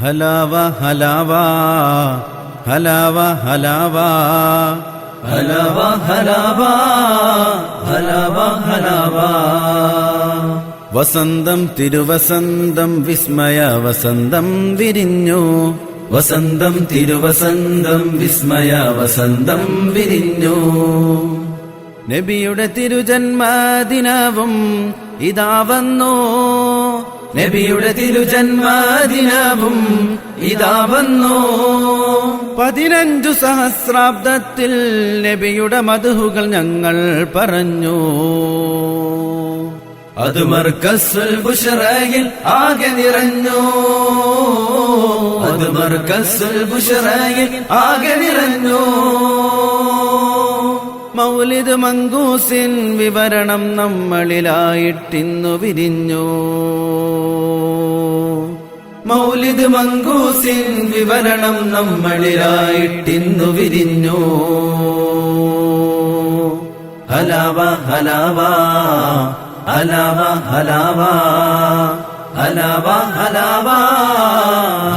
ഹലാവ ഹലാവ ഹലാവ ഹലാവ. ഹലാവ ഹലാവ ഹലാവ ഹലാവ. വസന്തം തിരുവസന്തം വിസ്മയ വസന്തം വിരിഞ്ഞു. വസന്തം തിരുവസന്തം വിസ്മയ വസന്തം വിരിഞ്ഞു. നബിയുടെ തിരുജന്മദിനവും ഇതാ വന്നു. നബിയുടെ തിരുജന്മദിനവും ഇതാ വന്നു. പതിനഞ്ചു സഹസ്രാബ്ദത്തിൽ നബിയുടെ മധുഹുകൾ ഞങ്ങൾ പറഞ്ഞു. അത് മർക്കസുൽ ബുഷറയിൽ ആകെ നിറഞ്ഞു. അത് മർക്കസുൽ ബുഷറയിൽ ആകെ നിറഞ്ഞു. മൗലിദ് മങ്കൂസിൻ വിവരണം നമ്മളിലായിട്ടിന്നു വിരിഞ്ഞു. മൗലിദ് മങ്കൂസിൻ വിവരണം നമ്മളിലായിട്ടിന്നു വിരിഞ്ഞു. ഹലാവ ഹലാവ ഹലാവ ഹലാവ ഹലാവ ഹലാവ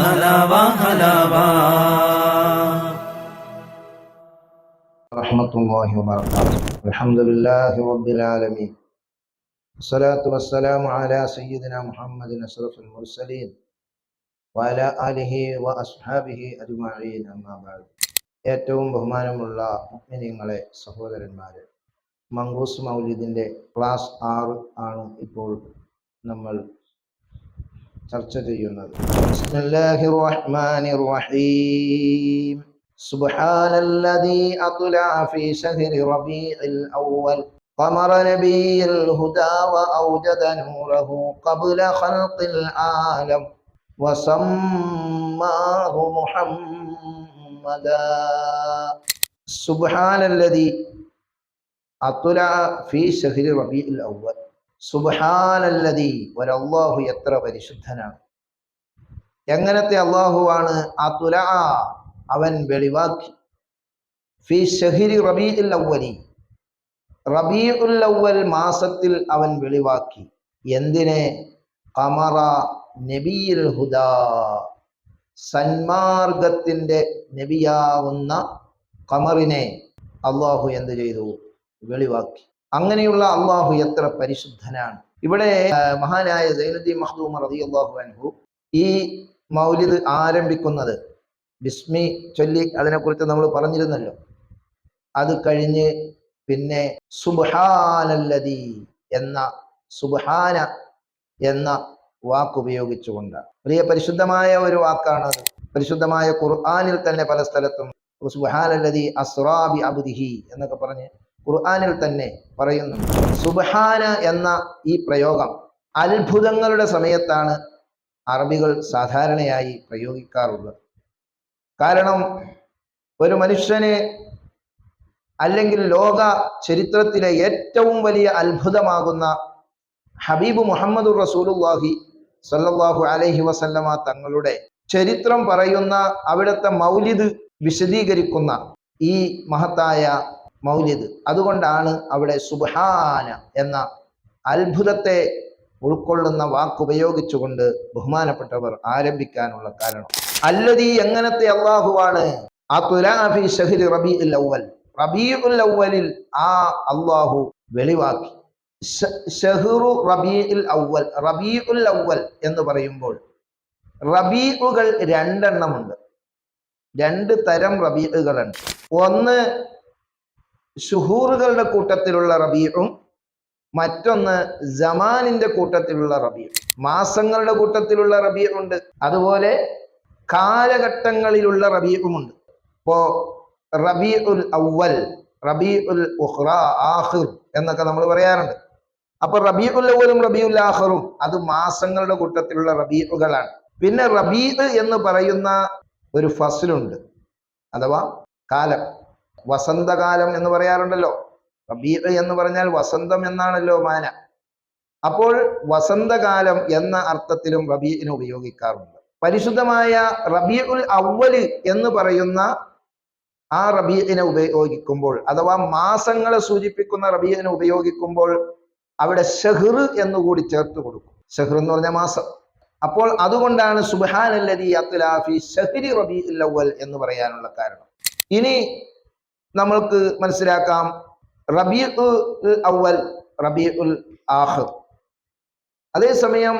ഹലാവ ഹലാവ. ورحمة الله وبركاته الحمد لله رب العالمين الصلاة والسلام على سيدنا محمد أشرف المرسلين وعلى آله وأصحابه أجمعين أما بعد ഏറ്റവും ബഹുമാനമുള്ള മുഗ്മിനീങ്ങളെ സഹോദരന്മാരെ മങ്കൂസ് മൗലിദിൻ്റെ ക്ലാസ് ആറ് ആണ് ഇപ്പോൾ നമ്മൾ ചർച്ച ചെയ്യുന്നത് ബിസ്മില്ലാഹിർ റഹ്മാനിർ റഹീം سبحان الذي أطلع في شهر ربيع الأول قمر نبي الهدى وأوجد نوره قبل خلق العالم وسماه محمدا سبحان الذي أطلع في شهر ربيع الأول سبحان الذي والله يتر പരിശുദ്ധനാണ് എങ്ങനത്തെ അള്ളാഹുവാണ് അത്തുല അവൻ വെളിവാക്കി. ഫി ഷഹിരി റബീഉൽ അവ്വലി. റബീഉൽ അവ്വൽ മാസത്തിൽ അവൻ വെളിവാക്കി. എന്തിനെ? കമറ നബിയിൽ ഹുദാ. സന്മാർഗത്തിന്റെ നബിയാവുന്ന കമറിനെ അള്ളാഹു എന്ത് ചെയ്തു? വെളിവാക്കി. അങ്ങനെയുള്ള അള്ളാഹു എത്ര പരിശുദ്ധനാണ്. ഇവിടെ മഹാനായ സൈനുദ്ദീൻ മഖ്ദൂം റളിയല്ലാഹു അൻഹു ഈ മൗലിദ് ആരംഭിക്കുന്നത് ബിസ്മി ചൊല്ലി അതിനെക്കുറിച്ച് നമ്മൾ പറഞ്ഞിരുന്നല്ലോ. അത് കഴിഞ്ഞ് പിന്നെ സുബ്ഹാനല്ലദി എന്ന സുബ്ഹാന എന്ന വാക്ക് ഉപയോഗിച്ചുകൊണ്ട്. പ്രിയ പരിശുദ്ധമായ ഒരു വാക്കാണ് അത് പരിശുദ്ധമായ ഖുർആാനിൽ തന്നെ പല സ്ഥലത്തും സുബഹാനല്ലതി അസ്റാബി അബുദിഹി എന്നൊക്കെ പറഞ്ഞ് ഖുർആാനിൽ തന്നെ പറയുന്നു. സുബഹാന എന്ന ഈ പ്രയോഗം അത്ഭുതങ്ങളുടെ സമയത്താണ് അറബികൾ സാധാരണയായി പ്രയോഗിക്കാറുള്ളത്. കാരണം ഒരു മനുഷ്യന് അല്ലെങ്കിൽ ലോക ചരിത്രത്തിലെ ഏറ്റവും വലിയ അത്ഭുതമാകുന്ന ഹബീബ് മുഹമ്മദ് റസൂലുല്ലാഹി സല്ലല്ലാഹു അലൈഹി വസല്ലമ തങ്ങളുടെ ചരിത്രം പറയുന്ന അവിടുത്തെ മൗലിദ് വിശദീകരിക്കുന്ന ഈ മഹത്തായ മൗലിദ്. അതുകൊണ്ടാണ് അവിടെ സുബ്ഹാന എന്ന അത്ഭുതത്തെ ഉൾക്കൊള്ളുന്ന വാക്കുപയോഗിച്ചുകൊണ്ട് ബഹുമാനപ്പെട്ടവർ ആരംഭിക്കാനുള്ള കാരണം. അല്ലതീ എങ്ങനത്തെ അള്ളാഹുവാണ് ആ തുലാഫി ഷഹിർ റബീഉൽ അവ്വൽ. റബീഉൽ അവ്വലിൽ ആ അള്ളാഹു വെളിവാക്കി. ഷഹ്റു റബീഉൽ അവ്വൽ റബീഉൽ അവ്വൽ എന്ന് പറയുമ്പോൾ റബീഉകൾ രണ്ടെണ്ണമുണ്ട്. രണ്ട് തരം റബീഉകളുണ്ട്. ഒന്ന് ഷുഹൂറുകളുടെ കൂട്ടത്തിലുള്ള റബീഉം മറ്റൊന്ന് ജമാനിന്റെ കൂട്ടത്തിലുള്ള റബീഉ. മാസങ്ങളുടെ കൂട്ടത്തിലുള്ള റബീഉണ്ട് അതുപോലെ കാലഘട്ടങ്ങളിലുള്ള റബീഉമുണ്ട്. ഇപ്പോ റബീഉൽ അവൽ റബീഉൽ ഉഹ്റ ആഖിർ എന്നൊക്കെ നമ്മൾ പറയാറുണ്ട്. അപ്പൊ റബീഉൽ അവലും റബീഉൽ ആഖിറും അത് മാസങ്ങളുടെ കൂട്ടത്തിലുള്ള റബീഉകളാണ്. പിന്നെ റബീ എന്ന് പറയുന്ന ഒരു ഫസലുണ്ട്. അഥവാ കാലം. വസന്തകാലം എന്ന് പറയാറുണ്ടല്ലോ. റബീ എന്ന് പറഞ്ഞാൽ വസന്തം എന്നാണല്ലോ മാന. അപ്പോൾ വസന്തകാലം എന്ന അർത്ഥത്തിലും റബീഇനെ ഉപയോഗിക്കാറുണ്ട്. പരിശുദ്ധമായ റബീഉൽ അവൽ എന്ന് പറയുന്ന ആ റബിയത്തിനെ ഉപയോഗിക്കുമ്പോൾ അഥവാ മാസങ്ങളെ സൂചിപ്പിക്കുന്ന റബീഇനെ ഉപയോഗിക്കുമ്പോൾ അവിടെ ഷെഹ്റ് എന്നുകൂടി ചേർത്ത് കൊടുക്കും. ഷഹ്ർ എന്ന് പറഞ്ഞ മാസം. അപ്പോൾ അതുകൊണ്ടാണ് സുബാനല്ലതി അത്തുലാഫി ഫി റബി അവ്വൽ എന്ന് പറയാനുള്ള കാരണം. ഇനി നമ്മൾക്ക് മനസ്സിലാക്കാം റബീഉൽ അവൽ റബീഉൽ ആഹ് അതേസമയം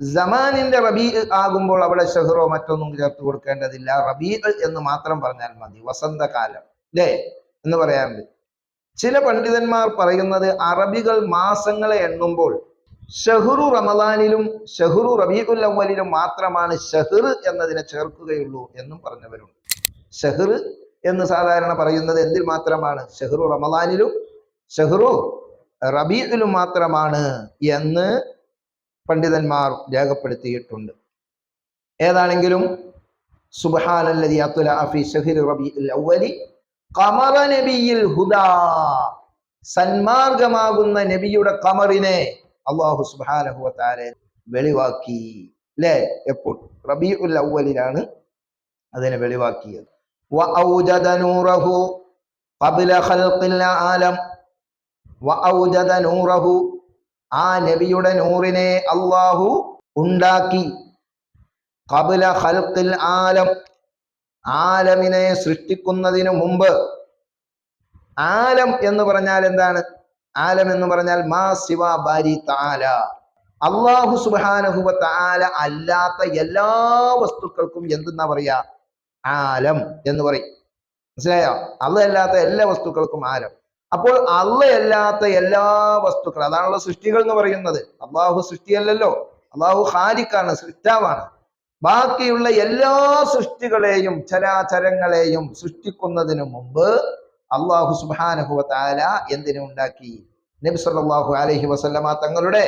ജമാനിന്റെ റബീ ആകുമ്പോൾ അവിടെ ഷഹറോ മറ്റൊന്നും ചേർത്ത് കൊടുക്കേണ്ടതില്ല. റബീ എന്ന് മാത്രം പറഞ്ഞാൽ മതി. വസന്തകാലം അല്ലേ എന്ന് പറയാറുണ്ട്. ചില പണ്ഡിതന്മാർ പറയുന്നത് അറബികൾ മാസങ്ങളെ എണ്ണുമ്പോൾ ഷഹുറു റമദാനിലും ഷഹുറു റബീഉൽ അവലിലും മാത്രമാണ് ഷഹർ എന്നതിനെ ചേർക്കുകയുള്ളൂ എന്നും പറഞ്ഞവരുണ്ട്. ഷഹർ എന്ന് സാധാരണ പറയുന്നത് എന്തിൽ മാത്രമാണ്? ഷഹ്റു റമദാനിലും ഷഹ്റു റബീഉലും മാത്രമാണ് എന്ന് പണ്ഡിതന്മാർ രേഖപ്പെടുത്തിയിട്ടുണ്ട് ഏതാണെങ്കിലും സുബ്ഹാനല്ലദി അത്ല ഫി ഷഹ്രി റബീഇൽ അവ്വലി ഖമറ നബിയിൽ ഹുദാ സന്മാർഗമാകുന്ന നബിയുടെ കമറിനെ അള്ളാഹു സുബ്ഹാനഹു വതആല വെളിവാക്കി അല്ലേ എപ്പോൾ റബീഉൽ അവ്വലിലാണ് അതിനെ വെളിവാക്കിയത് وأوجد نوره قبل خلق العالم وأوجد نوره ആ നബിയുടെ നൂറിനെ അള്ളാഹു ഉണ്ടാക്കി. കബില ഖൽഖിൽ ആലം. ആലമിനെ സൃഷ്ടിക്കുന്നതിനു മുമ്പ്. ആലം എന്ന് പറഞ്ഞാൽ എന്താണ്? ആലം എന്ന് പറഞ്ഞാൽ മാ ശിവ ബാരി താല അള്ളാഹു സുബാനഹുബ താല അല്ലാത്ത എല്ലാ വസ്തുക്കൾക്കും എന്തെന്നാ പറയാ? ആലം എന്ന് പറയും. മനസ്സിലായോ? അല്ലാത്ത എല്ലാ വസ്തുക്കൾക്കും ആലം. അപ്പോൾ അള്ളയല്ലാത്ത എല്ലാ വസ്തുക്കളും അതാണല്ലോ സൃഷ്ടികൾ എന്ന് പറയുന്നത്. അള്ളാഹു സൃഷ്ടിയല്ലല്ലോ. അള്ളാഹു ഹാരിക്കാണ് സൃഷ്ടാവാണ്. ബാക്കിയുള്ള എല്ലാ സൃഷ്ടികളെയും ചരാചരങ്ങളെയും സൃഷ്ടിക്കുന്നതിന് മുമ്പ് അള്ളാഹു സുബാനഹുവ താല എന്തിനു ഉണ്ടാക്കി? നബി സല്ലല്ലാഹു അലൈഹി വസല്ലമ തങ്ങളുടെ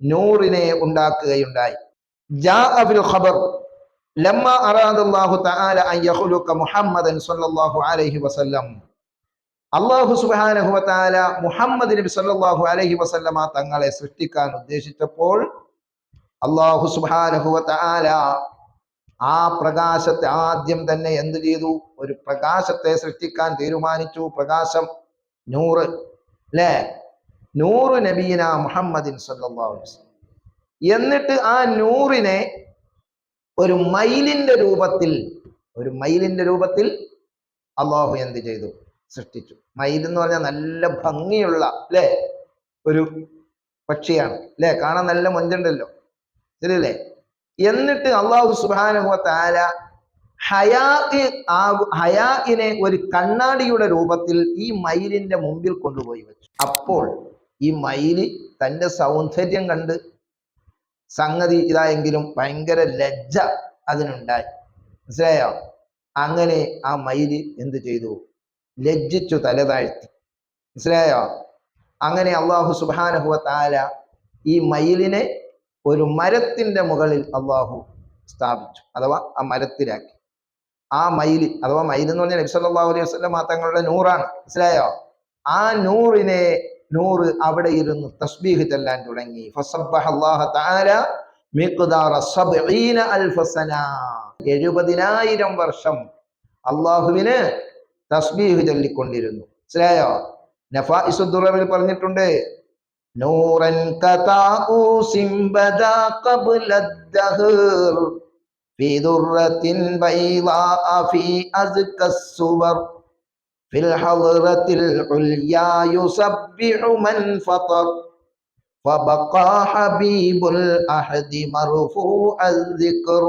നൂറിനെ ഉണ്ടാക്കുകയുണ്ടായി. ഖബർ ലമ്മ അറാദല്ലാഹു തആല അൻ യഖ്ലുക മുഹമ്മദൻ സല്ലല്ലാഹു അലൈഹി വസല്ലം. അള്ളാഹു സുബ്ഹാനഹു വതആല മുഹമ്മദ് നബി സല്ലല്ലാഹു അലഹി വസല്ലമ തങ്ങളെ സൃഷ്ടിക്കാൻ ഉദ്ദേശിച്ചപ്പോൾ അള്ളാഹു സുബ്ഹാനഹു വതആല ആ പ്രകാശത്തെ ആദ്യം തന്നെ എന്ത് ചെയ്തു? ഒരു പ്രകാശത്തെ സൃഷ്ടിക്കാൻ തീരുമാനിച്ചു. പ്രകാശം നൂറ് അല്ലേ? നൂറ് നബീന മുഹമ്മദിൻ വസല്ലം. എന്നിട്ട് ആ നൂറിനെ ഒരു മയിലിന്റെ രൂപത്തിൽ ഒരു മയിലിന്റെ രൂപത്തിൽ അള്ളാഹു എന്ത് ചെയ്തു? സൃഷ്ടിച്ചു. മയിൽ എന്ന് പറഞ്ഞാൽ നല്ല ഭംഗിയുള്ള അല്ലേ? ഒരു പക്ഷിയാണ് അല്ലേ? കാണാൻ നല്ല മൊഞ്ചുണ്ടല്ലോ. ശരിയല്ലേ? എന്നിട്ട് അള്ളാഹു സുബാനുഭവത്താര ഹയാ ഹയാഇനെ ഒരു കണ്ണാടിയുടെ രൂപത്തിൽ ഈ മയിലിന്റെ മുമ്പിൽ കൊണ്ടുപോയി വെച്ചു. അപ്പോൾ ഈ മയിൽ തന്റെ സൗന്ദര്യം കണ്ട് സംഗതി ഇതായെങ്കിലും ഭയങ്കര ലജ്ജ അതിനുണ്ടായി. മനസ്സിലായോ? അങ്ങനെ ആ മയിൽ എന്ത് ചെയ്തു? ലജ്ജിച്ചു തല താഴ്ത്തി. മനസ്സിലായോ? അങ്ങനെ അള്ളാഹു സുബാനഹുവ താല ഈ മയിലിനെ ഒരു മരത്തിന്റെ മുകളിൽ അള്ളാഹു സ്ഥാപിച്ചു അഥവാ ആ മരത്തിലാക്കി. ആ മയിൽ അഥവാ മയിൽ എന്ന് പറഞ്ഞാൽ നബി സല്ലല്ലാഹു അലൈഹി വസ്ലം തങ്ങളുടെ നൂറാണ്. മനസ്സിലായോ? ആ നൂറിനെ നൂറ് അവിടെ ഇരുന്ന് തസ്ബീഹ് ചെല്ലാൻ തുടങ്ങി. എഴുപതിനായിരം വർഷം അള്ളാഹുവിന് തസ്ബീഹ് ചൊല്ലിക്കൊണ്ടിരുന്നു മനസ്സിലായോ നഫാഇസുദ്ദുററിൽ പറഞ്ഞിട്ടുണ്ട് നൂറൻ കതാഊസിം ബദാ ഖബ്ല الدهر في ذرة بيضاء في أزكى الصور في الحضرة العليا يسبح من فطر فبقى حبيب الأحد مرفوع الذكر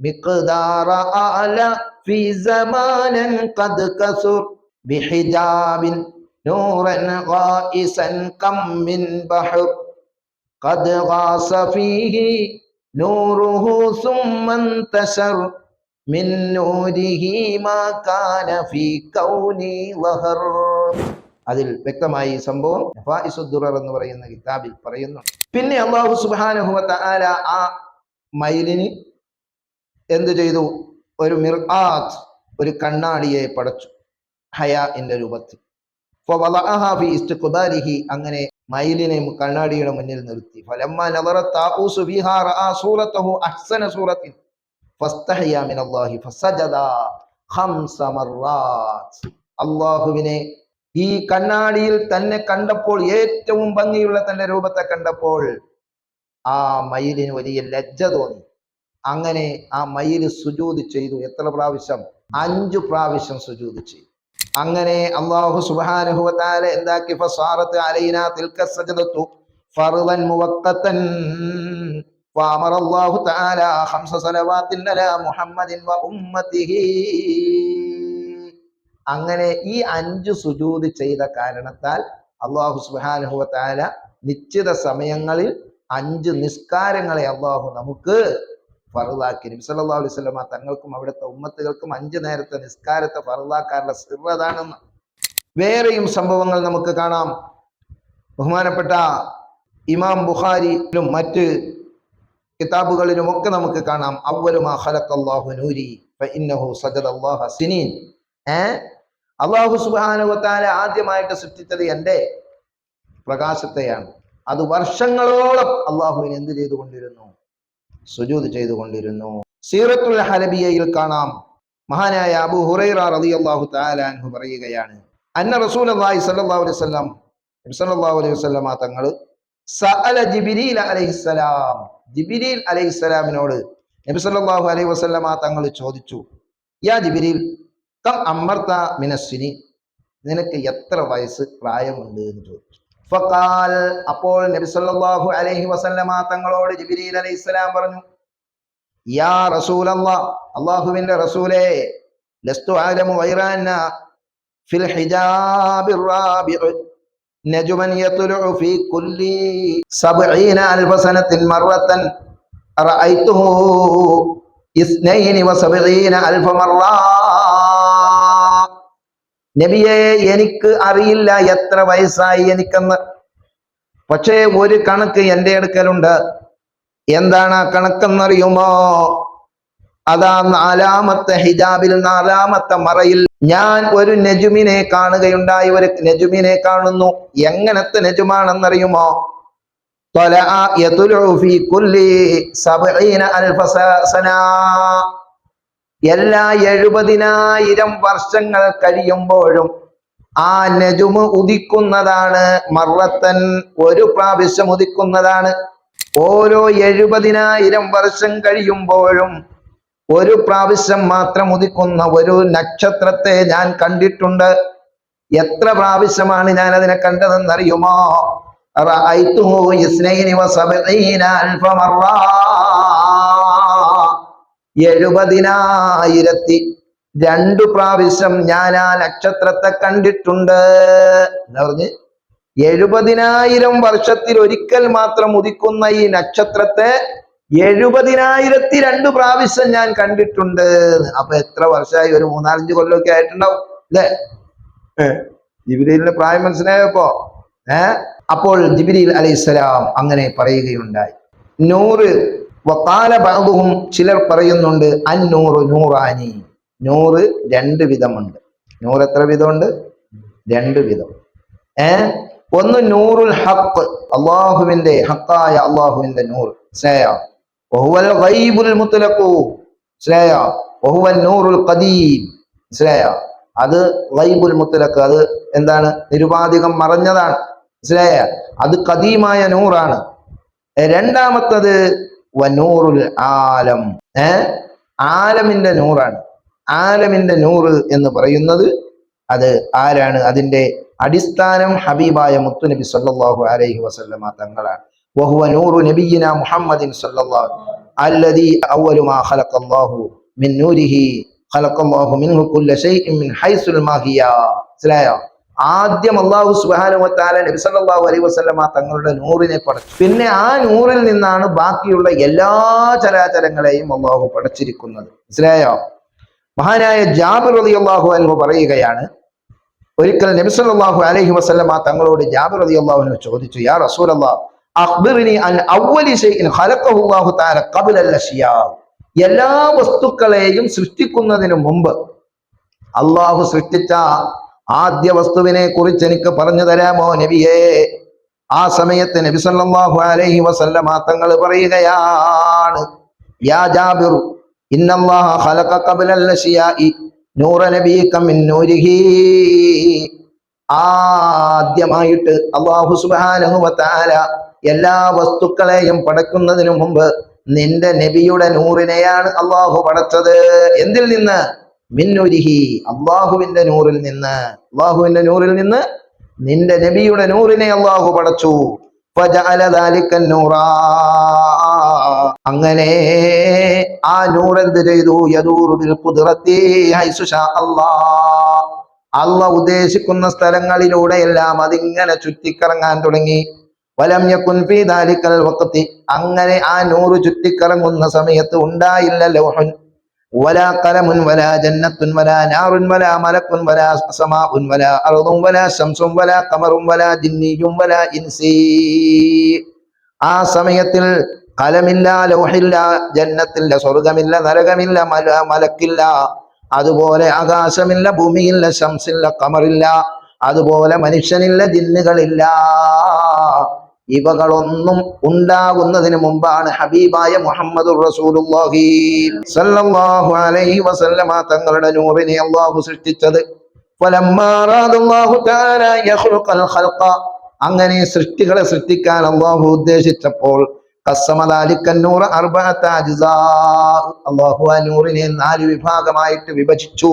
مقدار أعلى في زمان قد كثر بحجاب نورا غائسا كم من بحر قد غاص فيه نوره ثم انتشر من نوره ما كان في كوني ظهر അതിൽ വ്യക്തമായി ഈ സംഭവം നഫായിസുദ്ദുറർ എന്ന് പറയുന്ന കിതാബിൽ പറയുന്നു പിന്നെ അള്ളാഹു സുബാനഹുവ തആല ആ മയിലിന് എന്ത് ചെയ്തു ഒരു മിർആത്ത് ഒരു കണ്ണാടിയെ പടച്ചു. ഹയാഇന്റെ രൂപത്തിൽ. അങ്ങനെ മയിലിനെ കണ്ണാടിയുടെ മുന്നിൽ നിർത്തി. അള്ളാഹുവിനെ ഈ കണ്ണാടിയിൽ തന്നെ കണ്ടപ്പോൾ ഏറ്റവും ഭംഗിയുള്ള തന്റെ രൂപത്തെ കണ്ടപ്പോൾ ആ മയിലിന് വലിയ ലജ്ജ തോന്നി. അങ്ങനെ ആ മയിൽ സുജൂത് ചെയ്തു എത്ര പ്രാവശ്യം അഞ്ചു പ്രാവശ്യം സുജൂത് ചെയ്തു അങ്ങനെ അള്ളാഹു സുബാനുഹുവത്താല എന്താക്കി ഫസാറത്ത് അലൈന തിൽക സജദത്തു ഫർളൻ മുവക്കത്തൻ فأمر الله تعالى خمس صلوات على محمد وأمته അങ്ങനെ ഈ അഞ്ച് സുജൂത് ചെയ്ത കാരണത്താൽ അള്ളാഹു സുബാനുഹുവ താല നിശ്ചിത സമയങ്ങളിൽ അഞ്ച് നിസ്കാരങ്ങളെ അള്ളാഹു നമുക്ക് ഫറുതാക്കി നബി സല്ലല്ലാഹു അലൈഹി വസല്ലമ തങ്ങൾക്കും അവിടുത്തെ ഉമ്മത്തുകൾക്കും അഞ്ച് നേരത്തെ നിസ്കാരത്തെ ഫറുതാക്കാനുള്ള സിറതാണെന്ന് വേറെയും സംഭവങ്ങൾ നമുക്ക് കാണാം. ബഹുമാനപ്പെട്ട ഇമാം ബുഖാരിയിലും മറ്റ് കിതാബുകളിലും ഒക്കെ നമുക്ക് കാണാം. അവലുമാ ഖലഖല്ലാഹു നൂരി സജദല്ലാഹ സിനീൻ. ഏ? അള്ളാഹു സുബ്ഹാനഹു വതആല ആദ്യമായിട്ട് സൃഷ്ടിച്ചത് എന്റെ പ്രകാശത്തെയാണ്. അത് വർഷങ്ങളോളം അള്ളാഹുവിന് എന്ത് ചെയ്തുകൊണ്ടിരുന്നു? സുജൂദ് ചെയ്തുകൊണ്ടിരുന്നു. സീറത്തുൽ ഹലബിയയിൽ കാണാം. മഹാനായ അബു ഹുറൈറ റളിയല്ലാഹു അള്ളാഹു താലാൻഹു പറയുകയാണ് അന്ന റസൂൽ അള്ളാഹി സല്ലാ അലൈഹി വസല്ലം നബി സല്ലല്ലാഹു അലൈഹി വസല്ലമ തങ്ങൾ സഅല ജിബ്രീൽ അലൈഹിസ്സലാം ജിബ്രീൽ അലൈഹിസ്സലാമിനോട് നബി സല്ലല്ലാഹു അലൈഹി വസല്ലമ തങ്ങൾ ചോദിച്ചു യാ ജിബ്രീൽ കം അമർത്ത മിനസ്സിനി നിനക്ക് എത്ര വയസ്സ് പ്രായമുണ്ട്? എന്ന് ചോദിച്ചു. ഫഖാൽ. അപ്പോൾ നബി സല്ലല്ലാഹു അലൈഹി വസല്ലമ തങ്ങളോട് ജിബ്രീൽ അലൈഹിസ്സലാം പറഞ്ഞു യാ റസൂലല്ലാഹ് അല്ലാഹുവിന്റെ റസൂലേ ലസ്തു ആലമു വൈറാന ഫിൽ ഹിജാബിർ റാബിഉ നജുമൻ യത്ലുഉ ഫീ കുല്ലി സബ്ഈന അൽഫ സനത്തിൻ മർറത്തൻ റഅയ്തുഹു ഇസ്നൈനി വസബ്ഈന അൽഫ മർറ നബിയെ എനിക്ക് അറിയില്ല എത്ര വയസ്സായി എനിക്കെന്ന്. പക്ഷേ ഒരു കണക്ക് എന്റെ അടുക്കലുണ്ട്. എന്താണ് ആ കണക്കെന്നറിയുമോ? അതാ നാലാമത്തെ ഹിജാബിൽ നാലാമത്തെ മറയിൽ ഞാൻ ഒരു നജുമിനെ കാണുകയുണ്ടായി. ഒരു നജുമിനെ കാണുന്നു. എങ്ങനത്തെ നെജുമാണെന്നറിയുമോ? തൊല എല്ലാ എഴുപതിനായിരം വർഷങ്ങൾ കഴിയുമ്പോഴും ആ നജുമ് ഉദിക്കുന്നതാണ് മറത്തൻ ഒരു പ്രാവശ്യം ഉദിക്കുന്നതാണ്. ഓരോ എഴുപതിനായിരം വർഷം കഴിയുമ്പോഴും ഒരു പ്രാവശ്യം മാത്രം ഉദിക്കുന്ന ഒരു നക്ഷത്രത്തെ ഞാൻ കണ്ടിട്ടുണ്ട്. എത്ര പ്രാവശ്യമാണ് ഞാൻ അതിനെ കണ്ടതെന്നറിയുമോ റഅയ്തുഹു ഇസ്നൈനി വസബ്ഈന അൽഫ മറ എഴുപതിനായിരത്തി രണ്ടു പ്രാവശ്യം ഞാൻ ആ നക്ഷത്രത്തെ കണ്ടിട്ടുണ്ട്. എന്ന് പറഞ്ഞ്? എഴുപതിനായിരം വർഷത്തിൽ ഒരിക്കൽ മാത്രം ഉദിക്കുന്ന ഈ നക്ഷത്രത്തെ എഴുപതിനായിരത്തി രണ്ട് പ്രാവശ്യം ഞാൻ കണ്ടിട്ടുണ്ട്. അപ്പൊ എത്ര വർഷമായി? ഒരു മൂന്നാലഞ്ച് കൊല്ലമൊക്കെ ആയിട്ടുണ്ടാവും അല്ലേ? ജിബിരിലിന്റെ പ്രായം മനസ്സിലായപ്പോ? ഏഹ് അപ്പോൾ ജിബിരിൽ അലൈഹിസ്സലാം അങ്ങനെ പറയുകയുണ്ടായി. നൂറ് വക്കാല ഭാഗവും ചിലർ പറയുന്നുണ്ട് അന്നൂറ് നൂറാനി. നൂറ് രണ്ട് വിധമുണ്ട്. നൂറ് എത്ര വിധമുണ്ട്? രണ്ട് വിധം. ഏ? ഒന്ന് നൂറുൽ ഹക്ക് അള്ളാഹുവിന്റെ ഹക്കായ അള്ളാഹുവിന്റെ നൂറ്. ശ്രേയ. ഒഹുവൽ ഗൈബുൽ മുത്തലക്കു ശ്രേയ. ഒഹുവൻ നൂറുൽ കദീം ശ്രേയ. അത് ഗൈബുൽ മുത്തലക്ക് അത് എന്താണ്? നിരുപാധികം മറഞ്ഞതാണ്. ശ്രേയ. അത് കദീമായ നൂറാണ്. രണ്ടാമത്തത് വനൂറുൽ ആലം. ഏ? ആലമിന്റെ നൂറാണ്. ആലമിന്റെ നൂറ് എന്ന് പറയുന്നത് അത് ആരാണ്? അതിന്റെ അടിസ്ഥാനം ഹബീബായ മുത്തു നബി സല്ലാഹു അലൈഹി വസല്ലമ തങ്ങളാണ്. വഹുവ നൂറു നബിയിന മുഹമ്മദിൻ സല്ലല്ലാഹു അല്ലദി അവലു മാ ഖലഖല്ലാഹു മിൻ നൂരിഹി. ഖലഖല്ലാഹു മിൻഹു കുല്ല ഷൈഇൻ മിൻ ഹൈസുൽ മാഹിയ. മനസ്സിലായോ? ആദ്യം അള്ളാഹു സുബ്ഹാനഹു നബിസല്ലാഹു അലൈ വസല്ലമ തങ്ങളുടെ നൂറിനെ പടച്ചു. പിന്നെ ആ നൂറിൽ നിന്നാണ് ബാക്കിയുള്ള എല്ലാ ചരാചരങ്ങളെയും അള്ളാഹു പടച്ചിരിക്കുന്നത്. മനസ്സിലായോ? മഹാനായ ജാബിർ അള്ളാഹു അൻഹു പറയുകയാണ് ഒരിക്കൽ നബിസല്ലാഹു അലൈഹി വസല്ലമ തങ്ങളോട് ജാബിർ അലി അൻഹു ചോദിച്ചു യാ റസൂൽ അഖ്ബിർനി അൻ അവ്വലി ഷൈഇൻ ഖലഖഹു തആല ഖബല അൽ എല്ലാ വസ്തുക്കളെയും സൃഷ്ടിക്കുന്നതിന് മുമ്പ് അള്ളാഹു സൃഷ്ടിച്ച ആദ്യ വസ്തുവിനെ കുറിച്ച് എനിക്ക് പറഞ്ഞു തരാമോ നബിയേ? ആ സമയത്ത് നബി സല്ലല്ലാഹു അലൈഹി വസല്ലമ തങ്ങൾ പറയുകയാണ് യാ ജാബിർ ഇന്നല്ലാഹ ഖലഖ ഖബ്ല അൽ നൂറ നബീക മിൻ നൂരിഹി. ആദ്യമായിട്ട് അല്ലാഹു സുബ്ഹാനഹു വതആല എല്ലാ വസ്തുക്കളെയും പടക്കുന്നതിനു മുമ്പ് നിന്റെ നബിയുടെ നൂറിനെയാണ് അള്ളാഹു പടച്ചത്. എന്തിൽ നിന്ന്? മിന്നുരിഹി അള്ളാഹുവിന്റെ നൂറിൽ നിന്ന് അള്ളാഹുവിന്റെ നൂറിൽ നിന്ന് നിന്റെ നബിയുടെ നൂറിനെ അള്ളാഹു പടച്ചു. അങ്ങനെ ആ നൂറെന്ത് ചെയ്തു? അള്ള ഉദ്ദേശിക്കുന്ന സ്ഥലങ്ങളിലൂടെ എല്ലാം അതിങ്ങനെ ചുറ്റിക്കറങ്ങാൻ തുടങ്ങി. വലം ഫീ ദാലിക്കൽ വഖത്തി അങ്ങനെ ആ നൂറ് ചുറ്റിക്കറങ്ങുന്ന സമയത്ത് ഉണ്ടായില്ല ലൗഹൻ. വലാ കലമുൻ വലാ ജന്നത്തുൻ വലാ നാറുൻ വലാ മലക്കുൻ വലാ സമാഉൻ വലാ അർദുൻ വലാ ശംസുൻ വലാ ഖമറുൻ വലാ ജിന്നിയും വലാ ഇൻസീ ആ സമയത്തിൽ കലമില്ല ലൗഹില്ല ജന്നത്തില്ല സ്വർഗമില്ല നരകമില്ല മല മലക്കില്ല അതുപോലെ ആകാശമില്ല ഭൂമിയില്ല ശംസില്ല കമറില്ല അതുപോലെ മനുഷ്യനില്ല ജിന്നുകളില്ല. ഇവകളൊന്നും ഉണ്ടാകുന്നതിന് മുമ്പാണ് ഹബീബായ മുഹമ്മദ് അലൈഹി വസല്ലമ തങ്ങളുടെ നൂറിനെ അള്ളാഹു സൃഷ്ടിച്ചത്. അങ്ങനെ സൃഷ്ടികളെ സൃഷ്ടിക്കാൻ അള്ളാഹു ഉദ്ദേശിച്ചപ്പോൾ അജ്സാ. ആ നൂറിനെ നാല് വിഭാഗമായിട്ട് വിഭജിച്ചു.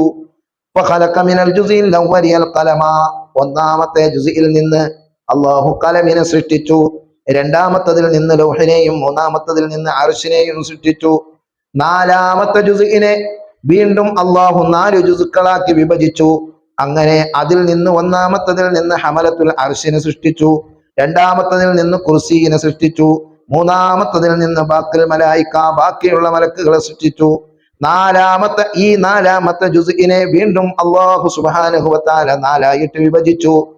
ഒന്നാമത്തെ ജുസിയിൽ നിന്ന് അള്ളാഹു കലമിനെ സൃഷ്ടിച്ചു. രണ്ടാമത്തതിൽ നിന്ന് ലോഹിനെയും മൂന്നാമത്തതിൽ നിന്ന് അർഷിനെയും സൃഷ്ടിച്ചു. നാലാമത്തെ ജുസിനെ വീണ്ടും അള്ളാഹു നാല് ജുസുക്കളാക്കി വിഭജിച്ചു. അങ്ങനെ അതിൽ നിന്ന് ഒന്നാമത്തതിൽ നിന്ന് ഹമലത്തുൽ അർഷിനെ സൃഷ്ടിച്ചു. രണ്ടാമത്തതിൽ നിന്ന് കുർസീനെ സൃഷ്ടിച്ചു. മൂന്നാമത്തതിൽ നിന്ന് ബാക്കിൽ മലായിക്ക ബാക്കിയുള്ള മലക്കുകളെ സൃഷ്ടിച്ചു. നാലാമത്തെ ഈ നാലാമത്തെ ജുസിനെ വീണ്ടും അള്ളാഹു സുബാനുഹുവത്താല നാലായിട്ട് വിഭജിച്ചു.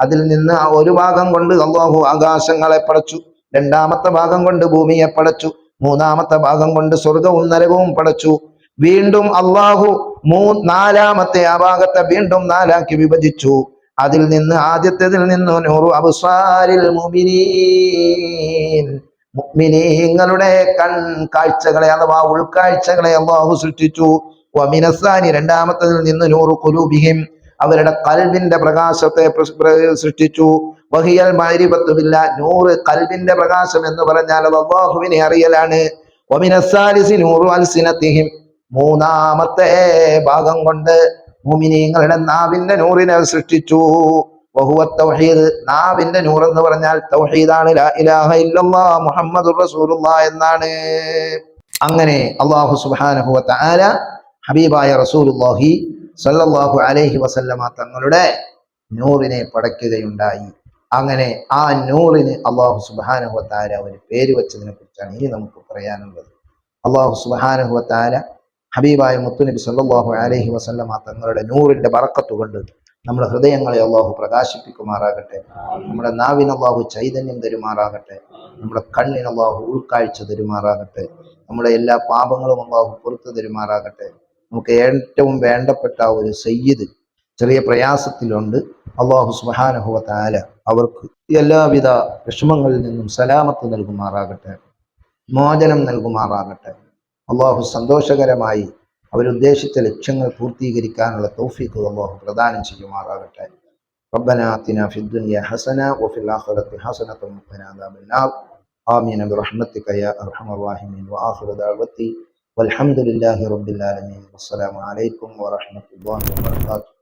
അതിൽ നിന്ന് ഒരു ഭാഗം കൊണ്ട് അള്ളാഹു ആകാശങ്ങളെ പടച്ചു രണ്ടാമത്തെ ഭാഗം കൊണ്ട് ഭൂമിയെ പടച്ചു മൂന്നാമത്തെ ഭാഗം കൊണ്ട് സ്വർഗവും നരകവും പടച്ചു. വീണ്ടും അള്ളാഹു മൂ നാലാമത്തെ ആ ഭാഗത്തെ വീണ്ടും നാലാക്കി വിഭജിച്ചു. അതിൽ നിന്ന് ആദ്യത്തേതിൽ നിന്ന് നൂറു കൺ കാഴ്ചകളെ അഥവാ ഉൾക്കാഴ്ചകളെ അള്ളാഹു സൃഷ്ടിച്ചു. വമിനസാനി രണ്ടാമത്തതിൽ നിന്ന് നൂറു കുലൂബിഹിം അവരുടെ കൽവിന്റെ പ്രകാശത്തെ പ്ര- പ്ര- സൃഷ്ടിച്ചു. വഹിയൽ മാരിപത്തുമില്ല നൂറ് കൽവിന്റെ പ്രകാശം എന്ന് പറഞ്ഞാൽ അത് അള്ളാഹുവിനെ അറിയലാണ്. ഒമിനസാലിസി നൂറു അൽസിനത്തിഹിം. മൂന്നാമത്തെ ഭാഗം കൊണ്ട് മുമിനീങ്ങളുടെ നാവിന്റെ നൂറിനെ സൃഷ്ടിച്ചു. വഹുവ തൗഹീദ് നാവിന്റെ നൂർ എന്ന് പറഞ്ഞാൽ തൗഹീദാണ്. ലാ ഇലാഹ എന്നാണ്. അങ്ങനെ അള്ളാഹു സുബ്ഹാനഹു വ ഹബീബായ റസൂലുള്ളാഹി സല്ലാഹു അലൈഹി വസല്ലമ തങ്ങളുടെ നൂറിനെ പടയ്ക്കുകയുണ്ടായി. അങ്ങനെ ആ നൂറിന് അള്ളാഹു തആല ഒരു പേര് വെച്ചതിനെ കുറിച്ചാണ് ഇനി നമുക്ക് പറയാനുള്ളത്. അള്ളാഹു തആല ഹബീബായ മുത്തുനബി സല്ലാഹു അലഹി വസല്ലമ തങ്ങളുടെ നൂറിന്റെ ബറക്കത്ത് കൊണ്ട് നമ്മുടെ ഹൃദയങ്ങളെ അള്ളാഹു പ്രകാശിപ്പിക്കുമാറാകട്ടെ. നമ്മുടെ നാവിന് അള്ളാഹു ചൈതന്യം തരുമാറാകട്ടെ. നമ്മുടെ കണ്ണിന് അള്ളാഹു ഉൾക്കാഴ്ച തരുമാറാകട്ടെ. നമ്മുടെ എല്ലാ പാപങ്ങളും അള്ളാഹു പുറത്തു തരുമാറാകട്ടെ. നമുക്ക് ഏറ്റവും വേണ്ടപ്പെട്ട ആ ഒരു സയ്യിദ് ചെറിയ പ്രയാസത്തിലുണ്ട് അള്ളാഹു സുബാനഹുവ താല അവർക്ക് എല്ലാവിധ വിഷമങ്ങളിൽ നിന്നും സലാമത്ത് നൽകുമാറാകട്ടെ മോചനം നൽകുമാറാകട്ടെ അള്ളാഹു സന്തോഷകരമായി അവരുദ്ദേശിച്ച ലക്ഷ്യങ്ങൾ പൂർത്തീകരിക്കാനുള്ള തൗഫീഖ് അള്ളാഹു പ്രദാനം ചെയ്യുമാറാകട്ടെ ربنا آتنا في الدنيا حسنة وفي الآخرة حسنة وقنا عذاب النار آمين برحمتك يا أرحم الراحمين وآخر دعوتي والحمد لله رب العالمين. والسلام عليكم ورحمة الله وبركاته.